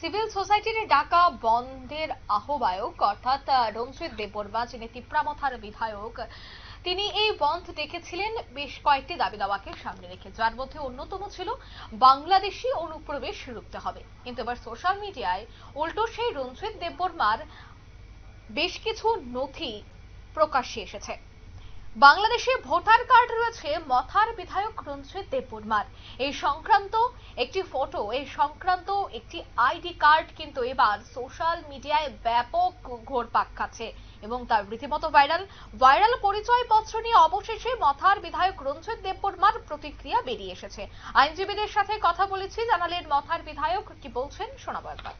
Civil সোসাইটির ডাকা বন্ধের আহ্বায়ক, অর্থাৎ রঞ্জিত দেববর্মা, যিনি তিপ্রামথার বিধায়ক, তিনি এই বন্ধ ডেকেছিলেন বেশ কয়েকটি দাবি দাওয়াকে সামনে রেখে। যার মধ্যে অন্যতম ছিল, বাংলাদেশি অনুপ্রবেশ রুখতে হবে। কিন্তু এবার সোশ্যাল মিডিয়ায় উল্টো সেই রঞ্জিত দেববর্মার বেশ কিছু নথি প্রকাশ্যে এসেছে। বাংলাদেশে ভোটার কার্ড রয়েছে মথার বিধায়ক রঞ্জিত দেববর্মার। এই সংক্রান্ত একটি ফটো এই সংক্রান্ত একটি আইডি কার্ড কিন্তু এবার সোশ্যাল মিডিয়ায় ব্যাপক ঘোরপাক খাচ্ছে এবং তার রীতিমতো ভাইরাল ভাইরাল পরিচয়পত্র নিয়ে অবশেষে মথার বিধায়ক রঞ্জিত দেববর্মার প্রতিক্রিয়া বেরিয়ে এসেছে। আইনজীবীদের সাথে কথা বলেছি, জানালেন মথার বিধায়ক, কি বলছেন শোনাবো একবার।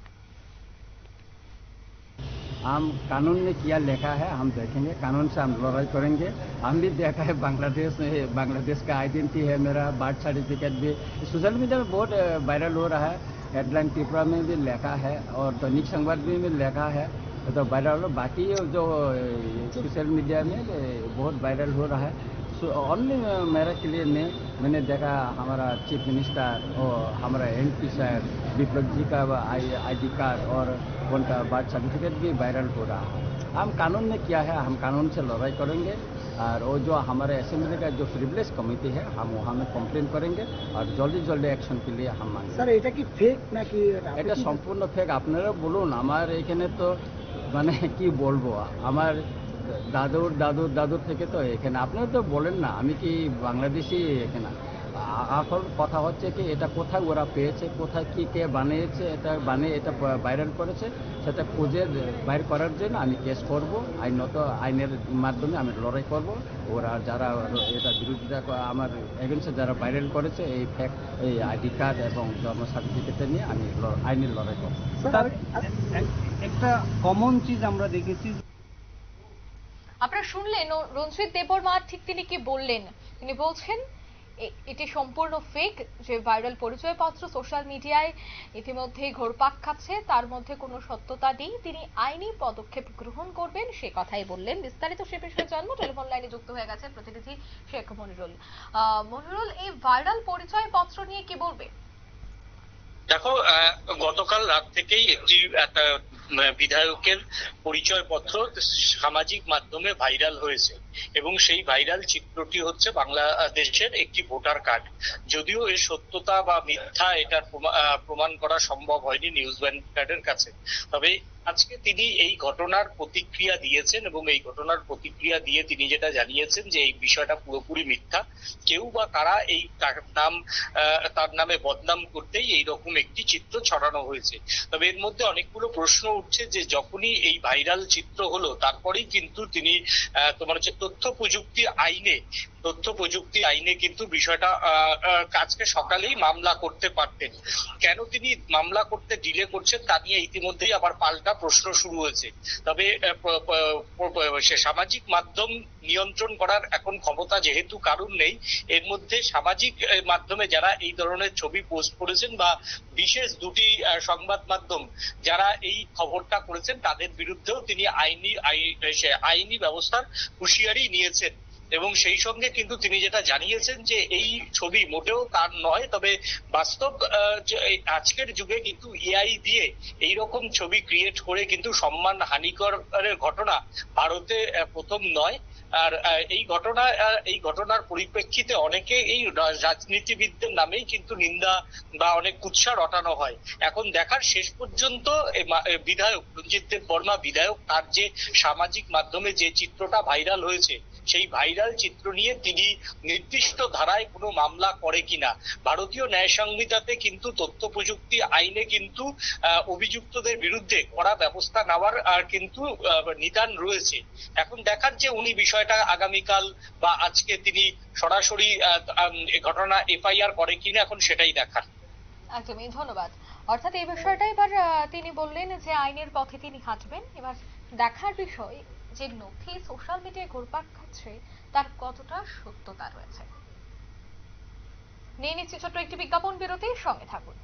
हम कानून ने किया, लिखा है, हम देखेंगे, कानून से हम लड़ाई करेंगे। हम भी देखा है, बांग्लादेश में, बांग्लादेश का आइडेंटिटी है मेरा बर्थ सर्टिफिकेट भी। सोशल मीडिया में बहुत वायरल हो रहा है। हेडलाइन टिपरा में भी लिखा है और दैनिक तो संवाद में भी लिखा है। तो वायरल बाकी जो सोशल मीडिया में बहुत वायरल हो रहा है। ओनली मेरा के लिए नहीं मैंने देखा हमारा चीफ मिनिस्टर और हमारा एम पी साहब विप्लव जी का आई आई डी कार्ड और उनका बर्थ सर्टिफिकेट भी वायरल हो रहा है हम कानून में क्या है हम कानून से लड़ाई करेंगे और वो जो हमारे असेंबली का जो प्रिविलेज कमेटी है हम वहाँ में कंप्लेन करेंगे और जल्दी जल्दी एक्शन के लिए हम मांगेंगे স্যার এটা কি ফেক নাকি এটা সম্পূর্ণ ফেক আপনারা বলুন আমার এখানে তো মানে কি বলবো আমার দাদুর দাদুর দাদুর থেকে তো এখানে। আপনারা তো বলেন না, আমি কি বাংলাদেশি এখানে? আসল কথা হচ্ছে কি, এটা কোথায় ওরা পেয়েছে, কোথায় কি কে বানিয়েছে, এটা বানিয়ে, এটা ভাইরাল করেছে, সেটা খুঁজে বাইর করার জন্য আমি কেস করব, আইনত, আইনের মাধ্যমে আমি লড়াই করব। ওরা যারা এটা বিরোধিতা আমার এগেন্সে যারা ভাইরাল করেছে, এই ফ্যাক্ট এই আইডি কার্ড এবং জন্ম সার্টিফিকেট নিয়ে আমি আইনের লড়াই করব। একটা কমন চিজ আমরা দেখেছি আপনারা শুনলেন রঞ্জিত দেববর্মা ঠিক তিনি কি বললেন? তিনি বলছেন এটি সম্পূর্ণ ফেক যে ভাইরাল পরিচয়পত্র সোশ্যাল মিডিয়ায় ইতিমধ্যেই ঘোরপাক খাচ্ছে, তার মধ্যে কোনো সত্যতা নেই, তিনি আইনি পদক্ষেপ গ্রহণ করবেন, সে কথাই বললেন। বিস্তারিত সে বিষয়ে জানব, টেলিফোন লাইনে যুক্ত হয়ে গেছে প্রতিনিধি শেখ মনিরুল। মনিরুল, এই ভাইরাল পরিচয়পত্র নিয়ে কি বলবে? দেখো গতকাল রাত থেকেই একটি বিধায়কের পরিচয়পত্র সামাজিক মাধ্যমে ভাইরাল হয়েছে এবং সেই ভাইরাল চিত্রটি হচ্ছে বাংলাদেশের একটি ভোটার কার্ড। যদিও এর সত্যতা বা মিথ্যা এটার প্রমা- প্রমাণ করা সম্ভব হয়নি নিউজ কার্ডের কাছে। তবে আজকে তিনি এই ঘটনার প্রতিক্রিয়া দিয়েছেন এবং এই ঘটনার প্রতিক্রিয়া দিয়ে তিনি যেটা জানিয়েছেন যে এই বিষয়টা পুরোপুরি মিথ্যা। কেউ বা কারা এই তার নাম তার নামে বদনাম করতেই এই রকম একটি চিত্র ছড়ানো হয়েছে। তবে এর মধ্যে অনেকগুলো প্রশ্ন উঠছে যে যখনই এই ভাইরাল চিত্র হলো, তারপরেই কিন্তু তিনি তোমার হচ্ছে তথ্য প্রযুক্তি আইনে, তথ্য প্রযুক্তি আইনে কিন্তু বিষয়টা আজকে সকালেই মামলা করতে পারতেন। কেন তিনি মামলা করতে ডিলে করছেন তা নিয়ে ইতিমধ্যেই আবার পাল্টা প্রশ্ন শুরু হয়েছে। তবে সামাজিক মাধ্যম নিয়ন্ত্রণ করার এখন ক্ষমতা যেহেতু কারণ নেই, এর মধ্যে সামাজিক মাধ্যমে যারা এই ধরনের ছবি পোস্ট করেছেন বা বিশেষ দুটি সংবাদ মাধ্যম যারা এই খবরটা করেছেন, তাদের বিরুদ্ধেও তিনি আইনি আইনি ব্যবস্থার হুঁশিয়ারি নিয়েছেন। এবং সেই সঙ্গে কিন্তু তিনি যেটা জানিয়েছেন যে এই ছবি মোটেও তার নয়, তবে বাস্তব আজকের যুগে কিন্তু এআই দিয়ে এই রকম ছবি ক্রিয়েট করে কিন্তু সম্মান হানিকর ঘটনা ভারতে প্রথম নয়। আর এই ঘটনা এই ঘটনার পরিপ্রেক্ষিতে অনেকে এই রাজনীতিবিদদের নামেই কিন্তু নিন্দা বা অনেক কুৎসা রটানো হয়। এখন দেখার শেষ পর্যন্ত বিধায়ক রঞ্জিত দেব বর্মা, বিধায়ক তার যে সামাজিক মাধ্যমে যে চিত্রটা ভাইরাল হয়েছে সেই ভাইরাল চিত্র নিয়ে তিনি নির্দিষ্ট ধারায় কোনো মামলা করে কিনা। ভারতীয় ন্যায় সংহিতাতে কিন্তু তথ্য প্রযুক্তি আইনে কিন্তু অভিযুক্তদের বিরুদ্ধে কড়া ব্যবস্থা নেওয়ার কিন্তু নিদান রয়েছে। এখন দেখার যে উনি বিষয়টা আগামীকাল বা আজকে তিনি সরাসরি ঘটনা এফআইআর করে কিনা এখন সেটাই দেখার। একদমই, ধন্যবাদ। অর্থাৎ এই বিষয়টা এবার তিনি বললেন যে আইনের পথে তিনি হাঁটবেন এবার দেখার বিষয় যে নথি সোশ্যাল মিডিয়ায় ঘুরপাক খাচ্ছে, তার কতটা সত্যতা রয়েছে? নিয়ে নিচ্ছি ছোট্ট একটি বিজ্ঞাপন বিরতির সঙ্গে থাকুন।